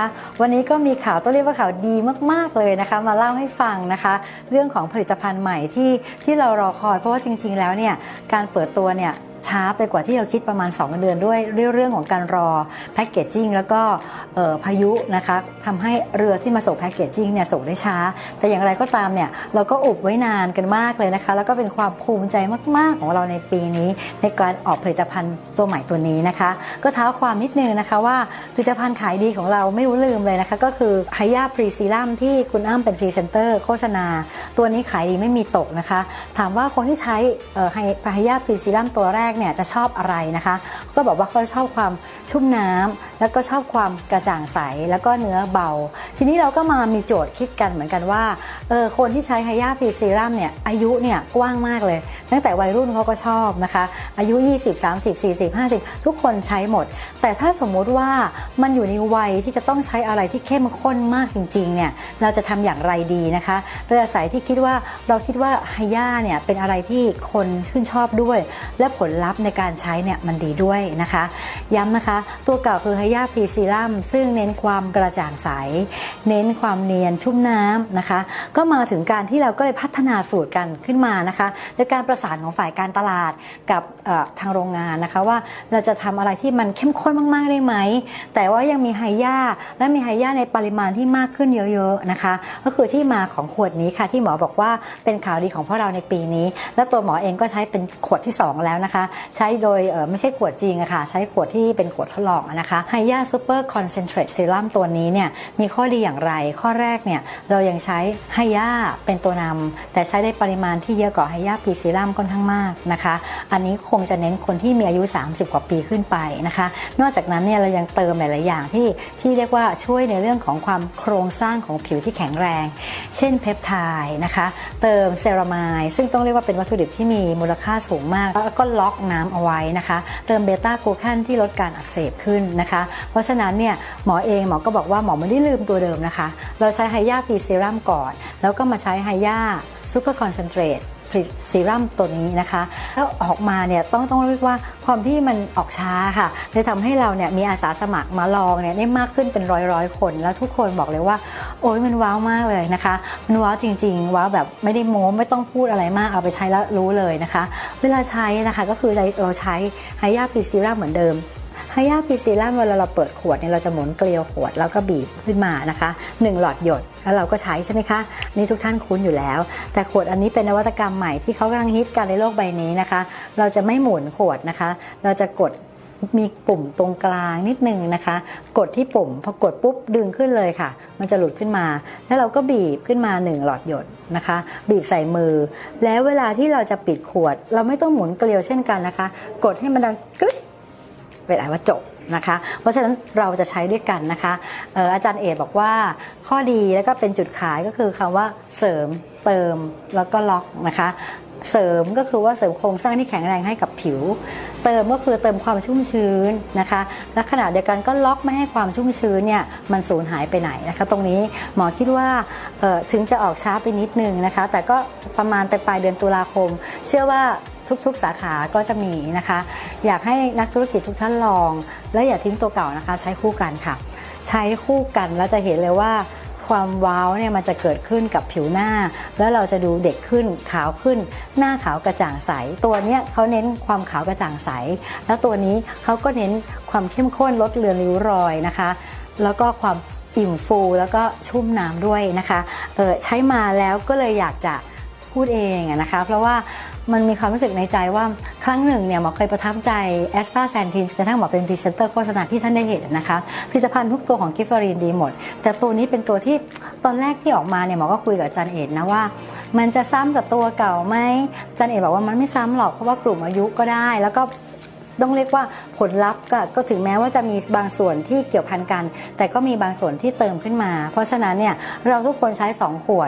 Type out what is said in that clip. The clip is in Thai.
ะวันนี้ก็มีข่าวต้องเรียกว่าข่าวดีมาก ๆ เลยนะคะ มาเล่าให้ฟังนะคะ เรื่องของผลิตภัณฑ์ใหม่ที่ที่เรารอคอย เพราะว่าจริง ๆ แล้วเนี่ยการเปิดตัวเนี่ย ช้าไปกว่าที่เราคิดประมาณ 2 เดือนด้วยเรื่องของการรอแพ็กเกจจิ้งแล้วก็พายุนะคะทำให้เรือที่มาส่งแพ็กเกจจิ้งเนี่ยส่งได้ช้า แต่อย่างไรก็ตามเนี่ยเราก็อุบไว้นานกันมากเลยนะคะ แล้วก็เป็นความภูมิใจมาก ๆ ของเราในปีนี้ ในการออกผลิตภัณฑ์ตัวใหม่ตัวนี้นะคะ ก็เท้าความนิดนึงนะคะว่าผลิตภัณฑ์ขายดีของเราไม่รู้ลืมเลยนะคะ ก็คือไฮยาพรีซีรัมที่คุณอ้ำเป็นพรีเซนเตอร์โฆษณา ตัวนี้ขายดีไม่มีตกนะคะ ถามว่าคนที่ใช้ไฮยาพรีซีรัมตัวแรกเนี่ยจะชอบอะไรนะคะ ก็บอกว่าเขาชอบความชุ่มน้ำแล้วก็ชอบความกระจ่างใสแล้วก็เนื้อเบา ทีนี้เราก็มามีโจทย์คิดกันเหมือนกันว่าเออคนที่ใช้ไฮยาพีซีรัมเนี่ยอายุเนี่ยกว้างมากเลย ตั้งแต่วัยรุ่นเขาก็ชอบนะคะ อายุ 20 30 40 50 ทุกคนใช้หมด แต่ถ้าสมมุติว่ามันอยู่ในวัยที่จะต้องใช้อะไรที่เข้มข้นมากจริงๆเนี่ยเราจะทำอย่างไรดีนะคะโดยอาศัยที่คิดว่าเราคิดว่าไฮยาเนี่ยเป็นอะไรที่คนชื่นชอบด้วย และผลลัพธ์ในการใช้เนี่ยมันดีด้วยนะคะ ย้ำนะคะ ตัวเก่าคือไฮยาพีซีรัมซึ่งเน้นความกระจ่างใส เน้นความเนียนชุ่มน้ำนะคะ ก็มาถึงการที่เราก็เลยพัฒนาสูตรกันขึ้นมานะคะโดยการประสานของฝ่ายการตลาดกับทางโรงงานนะคะว่าเราจะทำอะไรที่มันเข้มข้นมาก ๆ ได้ไหม แต่ว่ายังมีไฮยาและมีไฮยาในปริมาณที่มากขึ้นเยอะ ๆ นะคะ ก็คือที่มาของขวดนี้ค่ะที่หมอบอกว่าเป็นข่าวดีของพวกเราในปีนี้ และตัวหมอเองก็ใช้เป็นขวดที่ 2 แล้วนะคะใช้โดยไม่ใช่ขวดจริงอะค่ะใช้ขวดที่เป็นขวดทดลองนะคะไฮยาซูเปอร์คอนเซนเทรตเซรั่มตัวนี้เนี่ยมีข้อดีอย่างไร ข้อแรกเนี่ยเรายังใช้ไฮยาเป็นตัวนำแต่ใช้ได้ปริมาณที่เยอะกว่าไฮยาพรีซีรั่มค่อนข้างมากนะคะ อันนี้คงจะเน้นคนที่มีอายุ 30 กว่าปีขึ้นไปนะคะ นอกจากนั้นเนี่ยเรายังเติมหลาย ๆ อย่างที่ที่เรียกว่าช่วยในเรื่องของความโครงสร้างของผิวที่แข็งแรง เช่นเพปไทด์นะคะ เติมเซรามายซึ่งต้องเรียกว่าเป็นวัตถุดิบที่มีมูลค่าสูงมาก แล้วก็ล็อกน้ำเอาไว้นะคะ เติมเบต้ากลูแคนที่ลดการอักเสบขึ้นนะคะ เพราะฉะนั้นเนี่ยหมอเองหมอก็บอกว่าหมอไม่ได้ลืมตัวเดิมนะคะ เราใช้ไฮยาพีเซรั่มก่อน แล้วก็มาใช้ไฮยาซูเปอร์คอนเซนเทรต ผลิตซีรั่มตัวนี้นะคะ แล้วออกมาเนี่ยต้องต้องเรียกว่าความที่มันออกช้าค่ะเลยทำให้เราเนี่ยมีอาสาสมัครมาลองเนี่ยได้มากขึ้นเป็นร้อยร้อยคน แล้วทุกคนบอกเลยว่า โอ้ยมันว้าวมากเลยนะคะ มันว้าวจริง ๆ ว้าวแบบไม่ได้โม้ไม่ต้องพูดอะไรมากเอาไปใช้แล้วรู้เลยนะคะ เวลาใช้นะคะก็คือเราใช้ไฮยาพรีซีรั่มเหมือนเดิม ไฮยาพีซีรั่มเวลาเราเปิดขวดเนี่ยเราจะหมุนเกลียวขวดแล้วก็บีบขึ้นมานะคะ 1 หลอดหยดแล้วเราก็ใช้ใช่ไหมคะ นี่ทุกท่านคุ้นอยู่แล้ว แต่ขวดอันนี้เป็นนวัตกรรมใหม่ที่เขากำลังฮิตกันในโลกใบนี้นะคะ เราจะไม่หมุนขวดนะคะ เราจะกดมีปุ่มตรงกลางนิดนึงนะคะ กดที่ปุ่มพอกดปุ๊บดึงขึ้นเลยค่ะ มันจะหลุดขึ้นมา แล้วเราก็บีบขึ้นมา1หลอดหยดนะคะ บีบใส่มือ แล้วเวลาที่เราจะปิดขวด เราไม่ต้องหมุนเกลียวเช่นกันนะคะ กดให้มันดังกรึ๊ด เป็นอันว่าจบนะคะ เพราะฉะนั้นเราจะใช้ด้วยกันนะคะอออาจารย์เอกบอกว่าข้อดีแล้วก็เป็นจุดขายก็คือคำว่าเสริมเติมแล้วก็ล็อกนะคะเสริมก็คือว่าเสริมโครงสร้างที่แข็งแรงให้กับผิว เติมก็คือเติมความชุ่มชื้นนะคะและขณะเดียวกันก็ล็อกไม่ให้ความชุ่มชื้นเนี่ยมันสูญหายไปไหนนะคะ ตรงนี้หมอคิดว่าถึงจะออกช้าไปนิดนึงนะคะ แต่ก็ประมาณไปปลายเดือนตุลาคม เชื่อว่า ทุกๆ สาขาก็จะมีนะคะ อยากให้นักธุรกิจทุกท่านลอง และอย่าทิ้งตัวเก่านะคะ ใช้คู่กันค่ะ ใช้คู่กันแล้วจะเห็นเลยว่าความว้าวเนี่ยมันจะเกิดขึ้นกับผิวหน้า แล้วเราจะดูเด็กขึ้นขาวขึ้น หน้าขาวกระจ่างใส ตัวเนี้ยเขาเน้นความขาวกระจ่างใส แล้วตัวนี้เขาก็เน้นความเข้มข้นลดเลือนริ้วรอยนะคะ แล้วก็ความอิ่มฟูแล้วก็ชุ่มน้ำด้วยนะคะเออใช้มาแล้วก็เลยอยากจะ พูดเองนะคะ เพราะว่ามันมีความรู้สึกในใจว่าครั้งหนึ่งเนี่ยหมอเคยประทับใจแอสตาแซนทินกระทั่งหมอเป็นพรีเซนเตอร์โฆษณาที่ท่านได้เห็นนะคะผลิตภัณฑ์ทุกตัวของกิฟฟรีนดีหมด แต่ตัวนี้เป็นตัวที่ตอนแรกที่ออกมาเนี่ยหมอก็คุยกับจารย์เอ็ดนะว่า มันจะซ้ำกับตัวเก่าไหมจารย์เอ็ดบอกว่ามันไม่ซ้ำหรอกเพราะว่ากลุ่มอายุก็ได้ แล้วก็ต้องเรียกว่าผลลัพธ์ก็ก็ถึงแม้ว่าจะมีบางส่วนที่เกี่ยวพันกัน แต่ก็มีบางส่วนที่เติมขึ้นมา เพราะฉะนั้นเนี่ยเราทุกคนใช้ 2 ขวด